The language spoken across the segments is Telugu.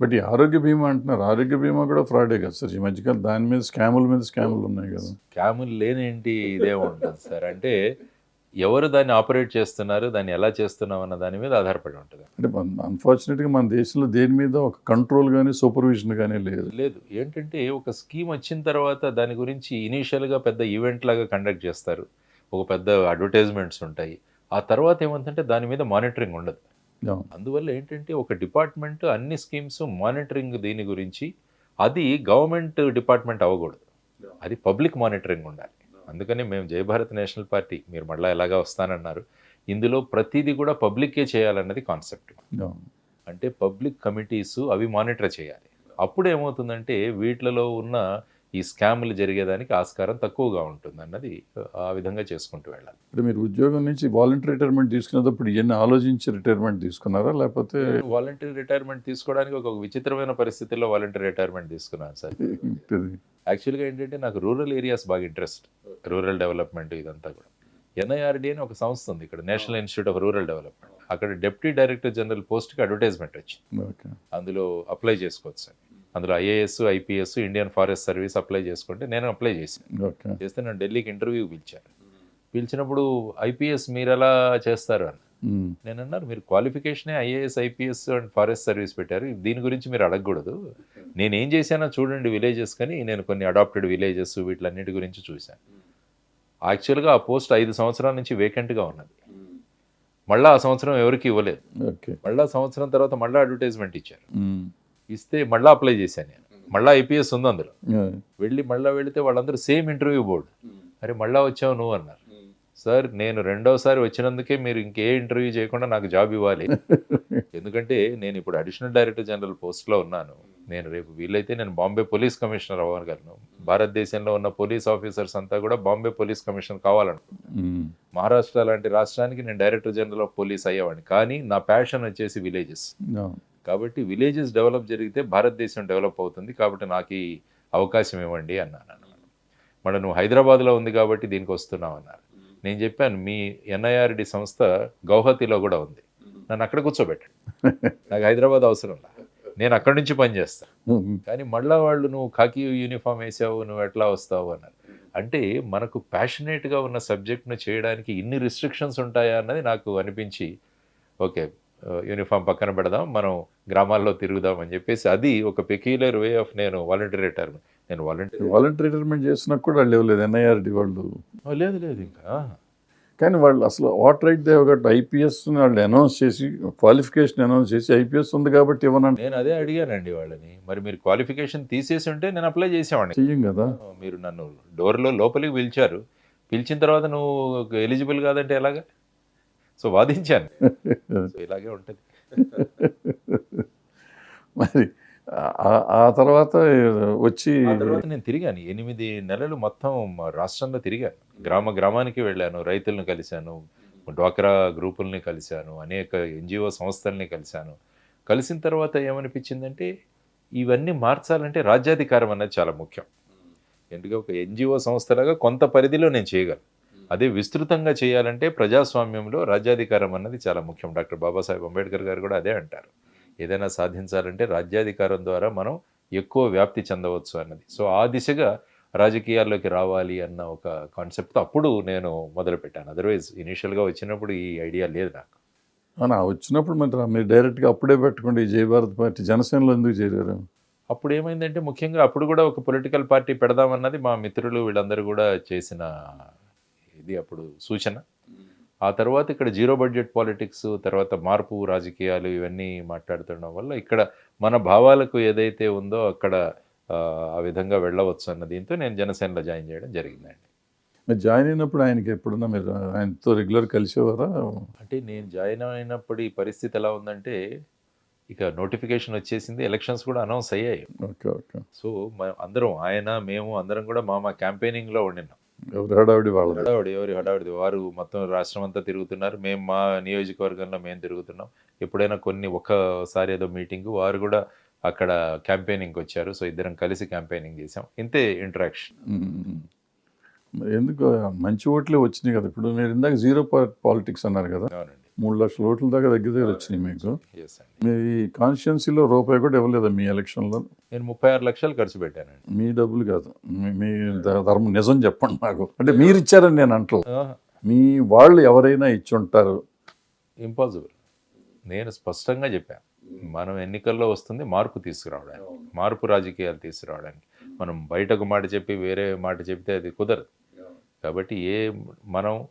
బట్ ఈ ఆరోగ్య బీమా అంటున్నారు. ఆరోగ్య బీమా కూడా ఫ్రాడే కదా సార్. ఈ మధ్యకాలం దాని మీద స్కాముల మీద స్కాములు ఉన్నాయి కదా. స్కాములు లేనేంటి ఇదే ఉంటుంది సార్. అంటే ఎవరు దాన్ని ఆపరేట్ చేస్తున్నారు దాన్ని ఎలా చేస్తున్నాం అన్న దాని మీద ఆధారపడి ఉంటుంది. అంటే అన్ఫార్చునేట్గా మన దేశంలో దేని మీద ఒక కంట్రోల్ కానీ సూపర్విజన్ కానీ లేదు. లేదు. ఏంటంటే ఒక స్కీమ్ వచ్చిన తర్వాత దాని గురించి ఇనీషియల్గా పెద్ద ఈవెంట్ లాగా కండక్ట్ చేస్తారు. ఒక పెద్ద అడ్వర్టైజ్మెంట్స్ ఉంటాయి. ఆ తర్వాత ఏమంటే దాని మీద మానిటరింగ్ ఉండదు. అందువల్ల ఏంటంటే ఒక డిపార్ట్మెంట్ అన్ని స్కీమ్స్ మానిటరింగ్ దీని గురించి అది గవర్నమెంట్ డిపార్ట్మెంట్ అవ్వకూడదు. అది పబ్లిక్ మానిటరింగ్ ఉండాలి. అందుకని మేము జయ భారత్ నేషనల్ పార్టీ మీరు మళ్ళీ ఎలాగా వస్తానన్నారు ఇందులో ప్రతిదీ కూడా పబ్లిక్కే చేయాలన్నది కాన్సెప్ట్. అంటే పబ్లిక్ కమిటీస్ అవి మానిటర్ చేయాలి. అప్పుడు ఏమవుతుందంటే వీటిలలో ఉన్న ఈ స్కామ్లు జరిగేదానికి ఆస్కారం తక్కువగా ఉంటుంది అన్నది ఆ విధంగా చేసుకుంటూ వెళ్ళాలి. ఇప్పుడు మీరు ఉద్యోగం నుంచి వాలంటీర్ రిటైర్మెంట్ తీసుకునేటప్పుడు ఇవన్నీ ఆలోచించి రిటైర్మెంట్ తీసుకున్నారా? లేకపోతే వాలంటీర్ రిటైర్మెంట్ తీసుకోవడానికి ఒక విచిత్రమైన పరిస్థితుల్లో వాలంటీర్ రిటైర్మెంట్ తీసుకున్నాను సార్? యాక్చువల్గా ఏంటంటే నాకు రూరల్ ఏరియాస్ బాగా ఇంట్రెస్ట్ రూరల్ డెవలప్మెంట్ ఇదంతా కూడా. ఎన్ఐఆర్డి అని ఒక సంస్థ ఉంది ఇక్కడ national institute of rural development అక్కడ డిప్యూటీ డైరెక్టర్ జనరల్ పోస్ట్కి అడ్వర్టైజ్మెంట్ వచ్చింది. అందులో అప్లై చేసుకోవచ్చు సార్. అందులో IAS IPS Indian forest service apply చేసుకుంటే నేను అప్లై చేశాను చేస్తే నన్ను ఢిల్లీకి ఇంటర్వ్యూ పిలిచారు పిలిచినప్పుడు ఐపీఎస్ మీరు ఎలా చేస్తారు అని. నేను అన్నారు మీరు క్వాలిఫికేషనే IAS IPS and forest service పెట్టారు. దీని గురించి మీరు అడగకూడదు. నేను ఏం చేశానో చూడండి విలేజెస్ కానీ నేను కొన్ని అడాప్టెడ్ విలేజెస్ వీటిలన్నిటి గురించి చూశాను యాక్చువల్గా ఆ పోస్ట్ ఐదు సంవత్సరాల నుంచి వేకెంట్గా ఉన్నది. మళ్ళీ ఆ సంవత్సరం ఎవరికి ఇవ్వలేదు. ఓకే. మళ్ళీ సంవత్సరం తర్వాత మళ్ళీ అడ్వర్టైజ్మెంట్ ఇచ్చారు. ఇస్తే మళ్ళీ అప్లై చేశాను నేను. మళ్ళీ ఐపీఎస్ ఉంది అందులో. వెళ్ళి మళ్ళీ వెళితే వాళ్ళందరూ సేమ్ ఇంటర్వ్యూ బోర్డు అరే మళ్ళీ వచ్చావు నువ్వు అన్నారు. సార్ నేను రెండోసారి వచ్చినందుకే మీరు ఇంకే ఇంటర్వ్యూ చేయకుండా నాకు జాబ్ ఇవ్వాలి. ఎందుకంటే నేను ఇప్పుడు అడిషనల్ డైరెక్టర్ జనరల్ పోస్ట్లో ఉన్నాను. నేను రేపు వీలైతే నేను బాంబే పోలీస్ కమిషనర్ అవ్వగలను. భారతదేశంలో ఉన్న పోలీస్ ఆఫీసర్స్ అంతా కూడా బాంబే పోలీస్ కమిషనర్ కావాలనుకుంటున్నాను. మహారాష్ట్ర లాంటి రాష్ట్రానికి నేను డైరెక్టర్ జనరల్ ఆఫ్ పోలీస్ అయ్యేవాడిని. కానీ నా ప్యాషన్ వచ్చేసి విలేజెస్. కాబట్టి విలేజెస్ డెవలప్ జరిగితే భారతదేశం డెవలప్ అవుతుంది కాబట్టి నాకు ఈ అవకాశం ఇవ్వండి అన్నాను అన్నమాట మళ్ళీ నువ్వు హైదరాబాద్లో ఉంది కాబట్టి దీనికి వస్తున్నావు అన్నారు. నేను చెప్పాను మీ ఎన్ఐఆర్డి సంస్థ గౌహతిలో కూడా ఉంది. నన్ను అక్కడ కూర్చోబెట్టండి. నాకు హైదరాబాద్ అవసరం లే. నేను అక్కడి నుంచి పనిచేస్తాను. కానీ మళ్ళీ వాళ్ళు నువ్వు కాకి యూనిఫామ్ వేసావు నువ్వు ఎట్లా వస్తావు అన్నారు. అంటే మనకు ప్యాషనేట్గా ఉన్న సబ్జెక్ట్ను చేయడానికి ఇన్ని రిస్ట్రిక్షన్స్ ఉంటాయా అన్నది నాకు అనిపించి ఓకే యూనిఫామ్ పక్కన పెడదాం మనం గ్రామాల్లో తిరుగుదాం అని చెప్పేసి అది ఒక పెక్యులర్ వే ఆఫ్ నేను వాలంటీర్ రిటైర్మెంట్ నేను వాలంటీర్ వాలంటీర్ రిటైర్మెంట్ చేసినా కూడా వాళ్ళు ఇవ్వలేదు ఎన్ఐఆర్డి వాళ్ళు. లేదు లేదు ఇంకా. కానీ వాళ్ళు అసలు what right they've got IPS వాళ్ళు అనౌన్స్ చేసి క్వాలిఫికేషన్ అనౌన్స్ చేసి ఐపీఎస్ ఉంది కాబట్టి ఇవ్వనంటే నేను అదే అడిగానండి వాళ్ళని మరి మీరు క్వాలిఫికేషన్ తీసేసి ఉంటే నేను అప్లై చేసేవాడిని. చెయ్యం కదా. మీరు నన్ను డోర్లో లోపలికి పిలిచారు. పిలిచిన తర్వాత నువ్వు ఎలిజిబుల్ కాదంటే ఎలాగా? సో వాదించాను. సో ఇలాగే ఉంటుంది. మరి ఆ- తర్వాత వచ్చి నేను తిరిగాను. ఎనిమిది నెలలు మొత్తం మా రాష్ట్రంలో తిరిగాను. గ్రామ గ్రామానికి వెళ్ళాను రైతులను కలిశాను డ్వాక్రా గ్రూపుల్ని కలిశాను అనేక ఎన్జిఓ సంస్థల్ని కలిశాను. కలిసిన తర్వాత ఏమనిపించిందంటే ఇవన్నీ మార్చాలంటే రాజ్యాధికారం అనేది చాలా ముఖ్యం. ఎందుకంటే ఒక ఎన్జిఓ సంస్థలాగా కొంత పరిధిలో నేను చేయగలను. అదే విస్తృతంగా చేయాలంటే ప్రజాస్వామ్యంలో రాజ్యాధికారం అన్నది చాలా ముఖ్యం. డాక్టర్ బాబాసాహెబ్ అంబేద్కర్ గారు కూడా అదే అంటారు. ఏదైనా సాధించాలంటే రాజ్యాధికారం ద్వారా మనం ఎక్కువ వ్యాప్తి చెందవచ్చు అన్నది. సో ఆ దిశగా రాజకీయాల్లోకి రావాలి అన్న ఒక కాన్సెప్ట్ అప్పుడు నేను మొదలుపెట్టాను. అదర్వైజ్ ఇనీషియల్గా వచ్చినప్పుడు ఈ ఐడియా లేదు నాకు. వచ్చినప్పుడు మరి మీరు డైరెక్ట్గా అప్పుడే పెట్టుకోండి. ఈ జై భారత్ పార్టీ జనసేనలో ఎందుకు చేరారు? అప్పుడు ఏమైందంటే ముఖ్యంగా అప్పుడు కూడా ఒక పొలిటికల్ పార్టీ పెడదామన్నది మా మిత్రులు వీళ్ళందరూ కూడా చేసిన ఇది అప్పుడు సూచన. ఆ తర్వాత ఇక్కడ జీరో బడ్జెట్ పాలిటిక్స్ తర్వాత మార్పు రాజకీయాలు ఇవన్నీ మాట్లాడుతుండడం వల్ల ఇక్కడ మన భావాలకు ఏదైతే ఉందో అక్కడ ఆ, విధంగా వెళ్ళవచ్చు అన్న దీంతో నేను జనసేనలో జాయిన్ చేయడం జరిగిందండి. మీరు జాయిన్ అయినప్పుడు ఆయనకి ఎప్పుడన్నా మీరు ఆయనతో రెగ్యులర్ కలిసేవారా? అంటే నేను జాయిన్ అయినప్పుడు ఈ పరిస్థితి ఎలా ఉందంటే ఇక నోటిఫికేషన్ వచ్చేసింది ఎలక్షన్స్ కూడా అనౌన్స్ అయ్యాయి. Okay okay. సో అందరం ఆయన మేము అందరం కూడా మా మా క్యాంపెయినింగ్లో ఉండినాం ఎవరు హడావిడి వాళ్ళది? హడావుడి ఎవరి హడావుడి వారు మొత్తం రాష్ట్రం అంతా తిరుగుతున్నారు. మేము మా నియోజకవర్గంలో మేము తిరుగుతున్నాం. ఎప్పుడైనా కొన్ని ఒక్కసారి ఏదో మీటింగ్ వారు కూడా అక్కడ క్యాంపెయినింగ్ వచ్చారు. సో ఇద్దరం కలిసి క్యాంపెయినింగ్ చేసాం ఇంతే ఇంటరాక్షన్ ఎందుకు? మంచి ఓట్లే వచ్చినాయి కదా. ఇప్పుడు మీరు ఇందాక జీరో పాలిటిక్స్ అన్నారు కదా. అవునండి. మూడు లక్షల ఓట్ల దాకా దగ్గర దగ్గర వచ్చినాయి మీకు. మీ కాన్స్టిట్యున్సీలో రూపాయి కూడా ఇవ్వలేదా మీ ఎలక్షన్లో? నేను ముప్పై ఆరు లక్షలు ఖర్చు పెట్టానండి. మీ డబ్బులు కాదు. మీ- ధర్మం నిజం చెప్పండి నాకు అంటే మీరు ఇచ్చారని నేను అంటలు మీ వాళ్ళు ఎవరైనా ఇచ్చి ఉంటారు ఇంపాసిబుల్ నేను స్పష్టంగా చెప్పాను మనం ఎన్నికల్లో వస్తుంది మార్పు తీసుకురావడానికి మార్పు రాజకీయాలు తీసుకురావడానికి. మనం బయటకు మాట చెప్పి వేరే మాట చెప్తే అది కుదరదు. కాబట్టి ఏ మనం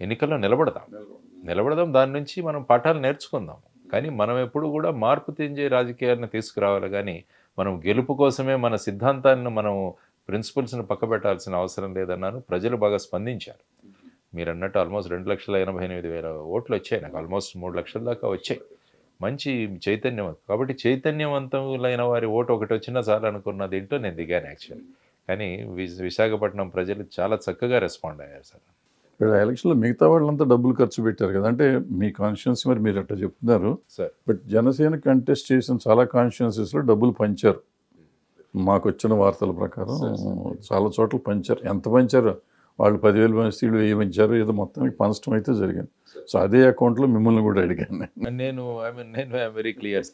ఎన్నికల్లో నిలబడదాం. నిలబడదాం. దాని నుంచి మనం పాఠాలు నేర్చుకుందాం. కానీ మనం ఎప్పుడు కూడా మార్పు తెంజే రాజకీయాలను తీసుకురావాలి. కానీ మనం గెలుపు కోసమే మన సిద్ధాంతాన్ని మనం ప్రిన్సిపల్స్ని పక్కబెట్టాల్సిన అవసరం లేదన్నాను. ప్రజలు బాగా స్పందించారు. మీరు అన్నట్టు ఆల్మోస్ట్ రెండు లక్షల ఎనభై ఎనిమిది వేల ఓట్లు వచ్చాయి. నాకు ఆల్మోస్ట్ మూడు లక్షల దాకా వచ్చాయి. మంచి చైతన్యం. కాబట్టి చైతన్యవంతులైన వారి ఓటు ఒకటి వచ్చినా చాలు అనుకున్న దీంట్లో నేను దిగాను యాక్చువల్లీ. కానీ విశాఖపట్నం ప్రజలు చాలా చక్కగా రెస్పాండ్ అయ్యారు సార్. ఇక్కడ ఎలక్షన్లో మిగతా వాళ్ళంతా డబ్బులు ఖర్చు పెట్టారు కదా. అంటే మీ కాన్స్టిట్యున్సీ మరి మీరు అట్లా చెప్తున్నారు. సార్. బట్ జనసేన కంటెస్ట్ చేసిన చాలా కాన్స్టిట్యున్సీస్లో డబ్బులు పంచారు. మాకు వచ్చిన వార్తల ప్రకారం చాలా చోట్ల పంచారు. ఎంత పంచారు? వాళ్ళు పదివేలు పంచి వీళ్ళు పంచారు ఏదో మొత్తానికి పంచడం అయితే జరిగింది. సో అదే అకౌంట్లో మిమ్మల్ని కూడా అడిగాను నేను. ఐ మీన్ నేను ఐఎమ్ వెరీ క్లియర్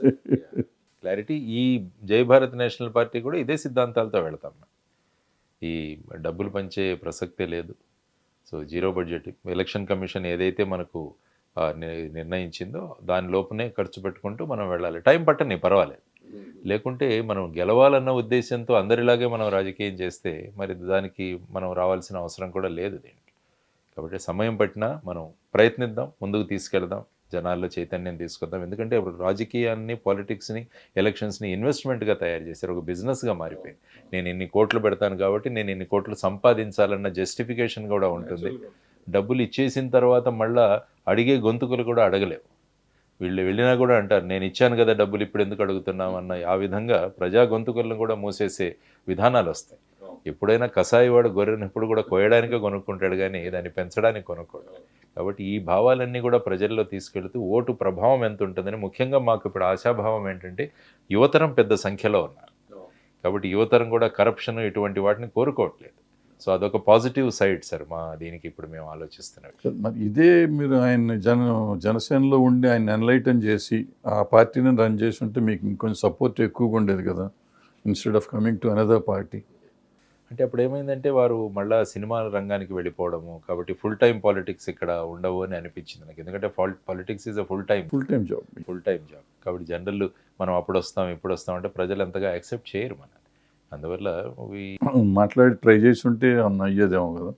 క్లారిటీ ఈ జై భారత్ నేషనల్ పార్టీ కూడా ఇదే సిద్ధాంతాలతో వెళ్తాం. ఈ డబ్బులు పంచే ప్రసక్తే లేదు. So zero budget election commission ఏదైతే మనకు ని- నిర్ణయించిందో దాని లోపునే ఖర్చు పెట్టుకుంటూ మనం వెళ్ళాలి. టైం పట్టని పర్వాలేదు. లేకుంటే మనం గెలవాలన్న ఉద్దేశంతో అందరిలాగే మనం రాజకీయం చేస్తే మరి దానికి మనం రావాల్సిన అవసరం కూడా లేదు దీనికి కాబట్టి సమయం పట్టినా మనం ప్రయత్నిద్దాం ముందుకు తీసుకెళ్దాం. జనాల్లో చైతన్యం తీసుకొద్దాం ఎందుకంటే ఇప్పుడు రాజకీయాన్ని పాలిటిక్స్ని ఎలక్షన్స్ని ఇన్వెస్ట్మెంట్గా తయారు చేశారు. ఒక బిజినెస్గా మారిపోయింది. నేను ఇన్ని కోట్లు పెడతాను కాబట్టి నేను ఇన్ని కోట్లు సంపాదించాలన్న జస్టిఫికేషన్ కూడా ఉంటుంది. డబ్బులు ఇచ్చేసిన తర్వాత మళ్ళా అడిగే గొంతుకులు కూడా అడగలేవు. వీళ్ళు వెళ్ళినా కూడా అంటారు నేను ఇచ్చాను కదా డబ్బులు ఇప్పుడు ఎందుకు అడుగుతున్నాం అన్న ఆ విధంగా ప్రజా గొంతుకులను కూడా మూసేసే విధానాలు వస్తాయి. ఎప్పుడైనా కసాయి వాడు గొర్రెను ఎప్పుడు కూడా కోయడానికే కొనుక్కుంటాడు కానీ దాన్ని పెంచడానికి కొనుక్కోడు. కాబట్టి ఈ భావాలన్నీ కూడా ప్రజల్లో తీసుకెళ్తూ ఓటు ప్రభావం ఎంత ఉంటుందని ముఖ్యంగా మాకు ఇప్పుడు ఆశాభావం ఏంటంటే యువతరం పెద్ద సంఖ్యలో ఉన్నారు. కాబట్టి యువతరం కూడా కరప్షన్ ఇటువంటి వాటిని కోరుకోవట్లేదు. సో అదొక పాజిటివ్ సైడ్ సార్ మా దీనికి ఇప్పుడు మేము ఆలోచిస్తున్నాం మరి ఇదే మీరు ఆయన జన జనసేనలో ఉండి ఆయన ఎన్లైటన్ చేసి ఆ పార్టీని రన్ చేసి ఉంటే మీకు ఇంకొంచెం సపోర్ట్ ఎక్కువగా ఉండేది కదా instead of coming to another party అంటే అప్పుడు ఏమైందంటే వారు మళ్ళా సినిమా రంగానికి వెళ్ళిపోవడము కాబట్టి ఫుల్ టైం పాలిటిక్స్ ఇక్కడ ఉండవు అని అనిపించింది నాకు. ఎందుకంటే politics is a full time full time job full time job కాబట్టి జనరల్ మనం అప్పుడు వస్తాం ఇప్పుడు వస్తాం అంటే ప్రజలు ఎంతగా యాక్సెప్ట్ చేయరు మన అందువల్ల మాట్లాడి ట్రై చేసి ఉంటే అన్న అయ్యేదేమో కదా.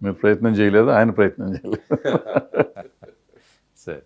మీరు ప్రయత్నం చేయలేదు ఆయన ప్రయత్నం చేయలేదు. సార్.